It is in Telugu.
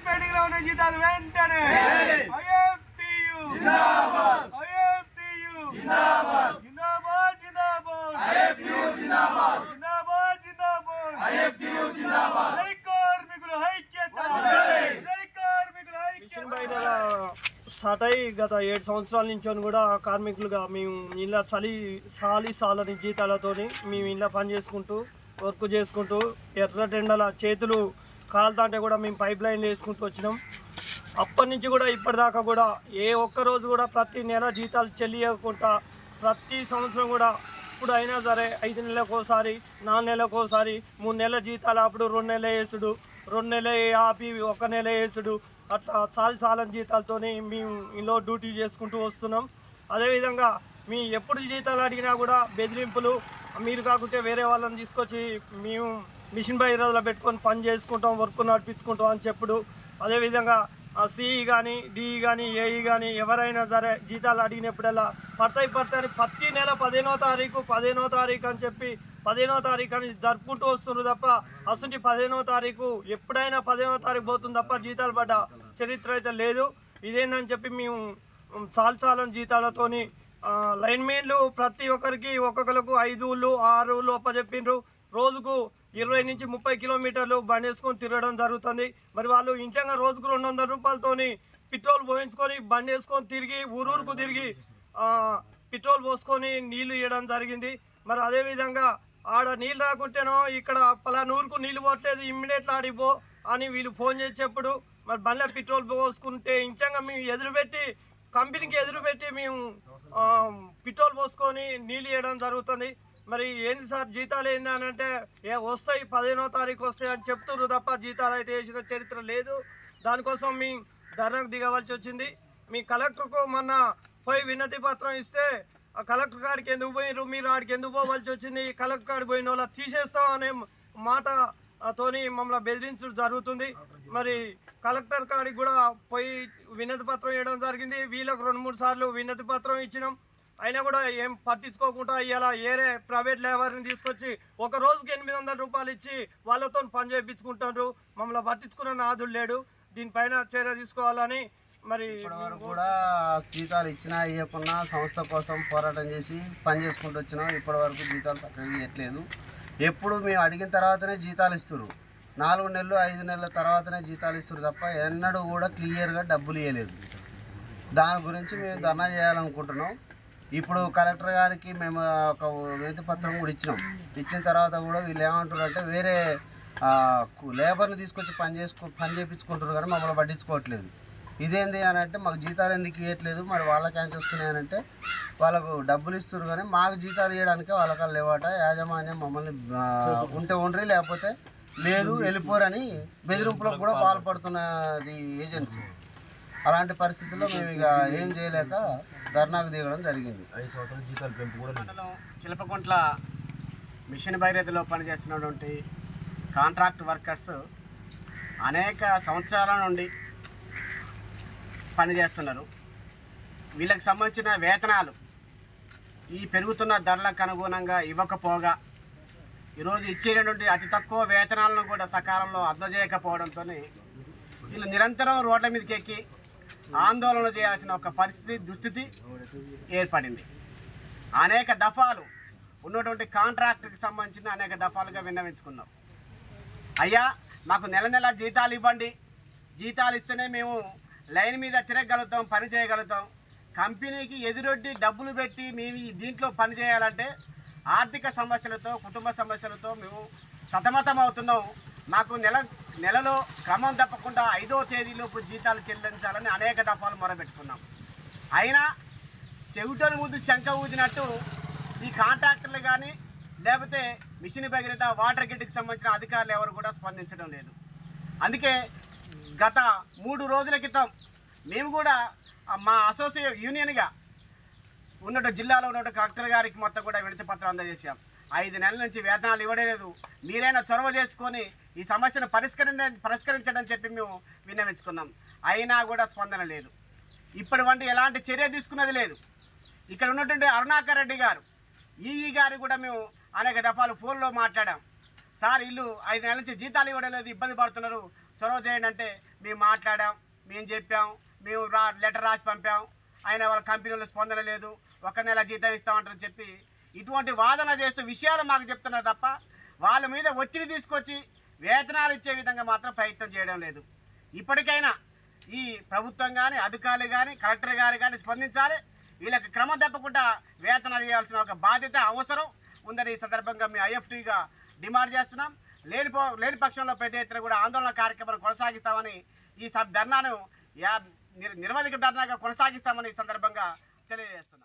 పెండింగ్లో ఉన్న జీతాలు వెంటనే ఐఎఫ్టియు ఐఎఫ్టియు జిందాబాద్. జిందాబాద్ జిందాబాద్. జిందాబాద్. జై కార్మికుల ఐక్యత జై కార్మికుల మిషన్ ఐక్యత బయట స్టార్ట్ అయ్యి గత ఏడు సంవత్సరాల నుంచి కూడా కార్మికులుగా మేము ఇలా చలి సాలి సాలని జీతాలతోని మేము ఇలా పని చేసుకుంటూ వర్క్ చేసుకుంటూ ఎర్రటెండల చేతులు కాలుతాంటే కూడా మేము పైప్ లైన్ వేసుకుంటూ వచ్చినాం. అప్పటి నుంచి కూడా ఇప్పటిదాకా కూడా ఏ ఒక్క రోజు కూడా ప్రతి నెల జీతాలు చెల్లియకుండా ప్రతి సంవత్సరం కూడా ఇప్పుడు అయినా సరే ఐదు నెలలకోసారి నాలుగు నెలలకోసారి మూడు నెలల జీతాలు అప్పుడు రెండు నెలలు వేసుడు రెండు నెలలు ఆపి ఒక నెల వేసుడు. అట్లా చాలా చాలా జీతాలతోనే మేము ఇంట్లో డ్యూటీ చేసుకుంటూ వస్తున్నాం. అదేవిధంగా మీ ఎప్పుడు జీతాలు అడిగినా కూడా బెదిరింపులు మీరు కాకుంటే వేరే వాళ్ళని తీసుకొచ్చి మేము మిషన్ బైరాజులో పెట్టుకొని పని చేసుకుంటాం వర్క్ నడిపించుకుంటాం అని చెప్పుడు. అదేవిధంగా సిఈ కానీ డిఈ కానీ ఏఈ కానీ ఎవరైనా సరే జీతాలు అడిగినప్పుడల్లా పడతాయి పడతాయి ప్రతి నెల పదిహేనో తారీఖు పదిహేనో తారీఖు అని చెప్పి పదిహేనో తారీఖు అని జరుపుకుంటూ వస్తున్నారు తప్ప అసలు పదిహేనో తారీఖు ఎప్పుడైనా పదిహేనో తారీఖు పోతుంది తప్ప జీతాలు పడ్డ చరిత్ర అయితే లేదు. ఇదేందని చెప్పి మేము చాలా చాలా జీతాలతోని లైన్మెన్లు లైన్ మెయిన్లు ప్రతి ఒక్కరికి ఒక్కొక్కరికి ఐదు ఊళ్ళు ఆరు ఊళ్ళు ఒప్పచెప్పిండ్రు రోజుకు ఇరవై నుంచి ముప్పై కిలోమీటర్లు బండి వేసుకొని తిరగడం జరుగుతుంది. మరి వాళ్ళు ఇంచంగా రోజుకు రెండు వందల రూపాయలతోని పెట్రోల్ పోయించుకొని బండి వేసుకొని తిరిగి ఊరూరుకు తిరిగి పెట్రోల్ పోసుకొని నీళ్ళు ఇవ్వడం జరిగింది. మరి అదేవిధంగా ఆడ నీళ్ళు రాకుంటేనో ఇక్కడ పలానూరుకు నీళ్ళు పోవట్లేదు ఇమ్మీడియట్ ఆడిపో అని వీళ్ళు ఫోన్ చేసేప్పుడు మరి బండ్ల పెట్రోల్ పోసుకుంటే ఇంచంగా మేము ఎదురుపెట్టి కంపెనీకి ఎదురుపెట్టి మేము పెట్రోల్ పోసుకొని నీళ్ళు ఇవ్వడం జరుగుతుంది. మరి ఏంది సార్ జీతాలు ఏంది అని అంటే ఏ వస్తాయి పదిహేనో తారీఖు వస్తాయి అని చెప్తున్నారు తప్ప జీతాలు అయితే వేసిన చరిత్ర లేదు. దానికోసం మీ ధర్నాకు దిగవలసి వచ్చింది. మీ కలెక్టర్కు మొన్న పోయి వినతి పత్రం ఇస్తే ఆ కలెక్టర్ కాడికి ఎందుకు పోయినారు మీరు ఆడికి ఎందుకు పోవాల్సి వచ్చింది? కలెక్టర్ కాడికి పోయిన వాళ్ళ తీసేస్తాం అనే మాట తోని మమ్మల్ని బెదిరించడం జరుగుతుంది. మరి కలెక్టర్ కాడికి కూడా పోయి వినతి పత్రం ఇవ్వడం జరిగింది. వీళ్ళకు రెండు మూడు సార్లు వినతి పత్రం ఇచ్చినాం. అయినా కూడా ఏం పట్టించుకోకుండా ఇలా ఏరే ప్రైవేట్ లేబర్ని తీసుకొచ్చి ఒక రోజుకి ఎనిమిది వందల రూపాయలు ఇచ్చి వాళ్ళతో పని చేయించుకుంటారు మమ్మల్ని పట్టించుకున్న నాదుడు లేడు. దీనిపైన చర్య తీసుకోవాలని మరి కూడా జీతాలు ఇచ్చినా ఇవ్వకున్నా సంస్థ కోసం పోరాటం చేసి పని చేసుకుంటూ వచ్చినాం. ఇప్పటి వరకు జీతాలు చక్కగా ఇవ్వట్లేదు ఎప్పుడు మేము అడిగిన తర్వాతనే జీతాలు ఇస్తున్నారు నాలుగు నెలలు ఐదు నెలల తర్వాతనే జీతాలు ఇస్తున్నారు తప్ప ఎన్నడూ కూడా క్లియర్గా డబ్బులు ఇవ్వలేదు దాని గురించి మేము ధర్నా చేయాలనుకుంటున్నాం. ఇప్పుడు కలెక్టర్ గారికి మేము ఒక వినతి పత్రం కూడా ఇచ్చినాం. ఇచ్చిన తర్వాత కూడా వీళ్ళు ఏమంటారు అంటే వేరే లేబర్ని తీసుకొచ్చి పని చేసుకో పని చేయించుకుంటారు కానీ మమ్మల్ని పట్టించుకోవట్లేదు. ఇదేంది అని అంటే మాకు జీతాలు ఎందుకు ఇవ్వట్లేదు మరి వాళ్ళకి ఏం వస్తున్నాయని అంటే వాళ్ళకు డబ్బులు ఇస్తారు కానీ మాకు జీతాలు ఇవ్వడానికే వాళ్ళకి లేవాట. యాజమాన్యం మమ్మల్ని ఉంటే ఉండ్రి లేకపోతే లేదు వెళ్ళిపోరని బెదిరింపులకు కూడా పాల్పడుతున్నది ఏజెన్సీ. అలాంటి పరిస్థితుల్లో మేము ఇక ఏం చేయలేక ధర్నాకు దిగడం జరిగింది. మండలం చిలపకుంట్ల మిషన్ భైరథిలో పనిచేస్తున్నటువంటి కాంట్రాక్ట్ వర్కర్స్ అనేక సంవత్సరాల నుండి పనిచేస్తున్నారు. వీళ్ళకి సంబంధించిన వేతనాలు ఈ పెరుగుతున్న ధరలకు అనుగుణంగా ఇవ్వకపోగా ఈరోజు ఇచ్చేటటువంటి అతి తక్కువ వేతనాలను కూడా సకాలంలో అందజేయకపోవడంతో వీళ్ళు నిరంతరం రోడ్ల మీదకి ఎక్కి ఆందోళన చేయాల్సిన ఒక పరిస్థితి దుస్థితి ఏర్పడింది. అనేక దఫాలు ఉన్నటువంటి కాంట్రాక్ట్కి సంబంధించిన అనేక దఫాలుగా విన్నవించుకున్నాం. అయ్యా మాకు నెల నెల జీతాలు ఇవ్వండి. జీతాలు ఇస్తేనే మేము లైన్ మీద తిరగలుగుతాం పని చేయగలుగుతాం. కంపెనీకి ఎదురొడ్డి డబ్బులు పెట్టి మేము దీంట్లో పని చేయాలంటే ఆర్థిక సమస్యలతో కుటుంబ సమస్యలతో మేము సతమతం అవుతున్నాం మాకు నెల నెలలో క్రమం తప్పకుండా ఐదో తేదీలోపు జీతాలు చెల్లించాలని అనేక దఫాలు మొరబెట్టుకున్నాం అయినా చెవిటోని ముందు శంక ఊదినట్టు ఈ కాంట్రాక్టర్లు కానీ లేకపోతే మిషన్ భగీరథ వాటర్ గిడ్కి సంబంధించిన అధికారులు ఎవరు కూడా స్పందించడం లేదు. అందుకే గత మూడు రోజుల క్రితం మేము కూడా మా అసోసియే యూనియన్గా ఉన్నట్టు జిల్లాలో ఉన్న కలెక్టర్ గారికి మొత్తం కూడా వినతి పత్రం అందజేశాం. ఐదు నెలల నుంచి వేతనాలు ఇవ్వలేదు మీరైనా చొరవ చేసుకొని ఈ సమస్యను పరిష్కరించ పరిష్కరించడం చెప్పి మేము విన్నవించుకున్నాం. అయినా కూడా స్పందన లేదు. ఇప్పటి వంటి ఎలాంటి చర్య తీసుకున్నది లేదు. ఇక్కడ ఉన్నటువంటి అరుణాకర్ రెడ్డి గారు ఈఈ గారు కూడా మేము అనేక దఫాలు ఫోన్లో మాట్లాడాం. సార్ ఇల్లు ఐదు నెలల నుంచి జీతాలు ఇవ్వడం లేదు ఇబ్బంది పడుతున్నారు. చొరవ చేయండి అంటే మేము మాట్లాడాం మేము చెప్పాం మేము రా లెటర్ రాసి పంపాం. ఆయన వాళ్ళ కంపెనీలో స్పందన లేదు. ఒక నెల జీతం ఇస్తామంటారని చెప్పి ఇటువంటి వాదన చేస్తూ విషయాలు మాకు చెప్తున్నారు తప్ప వాళ్ళ మీద ఒత్తిడి తీసుకొచ్చి వేతనాలు ఇచ్చే విధంగా మాత్రం ప్రయత్నం చేయడం లేదు. ఇప్పటికైనా ఈ ప్రభుత్వం కానీ అధికారులు కానీ కలెక్టర్ గారు కానీ స్పందించాలి. వీళ్ళకి క్రమం తప్పకుండా వేతనాలు ఇవ్వాల్సిన ఒక బాధ్యత అవసరం. ఉందని ఈ సందర్భంగా మేము ఐఎఫ్టీగా డిమాండ్ చేస్తున్నాం. లేని పో లేని పక్షంలో పెద్ద ఎత్తున కూడా ఆందోళన కార్యక్రమాలు కొనసాగిస్తామని ఈ సబ్ ధర్నాను యా నిర్- ధర్నాగా కొనసాగిస్తామని ఈ సందర్భంగా తెలియజేస్తున్నాం.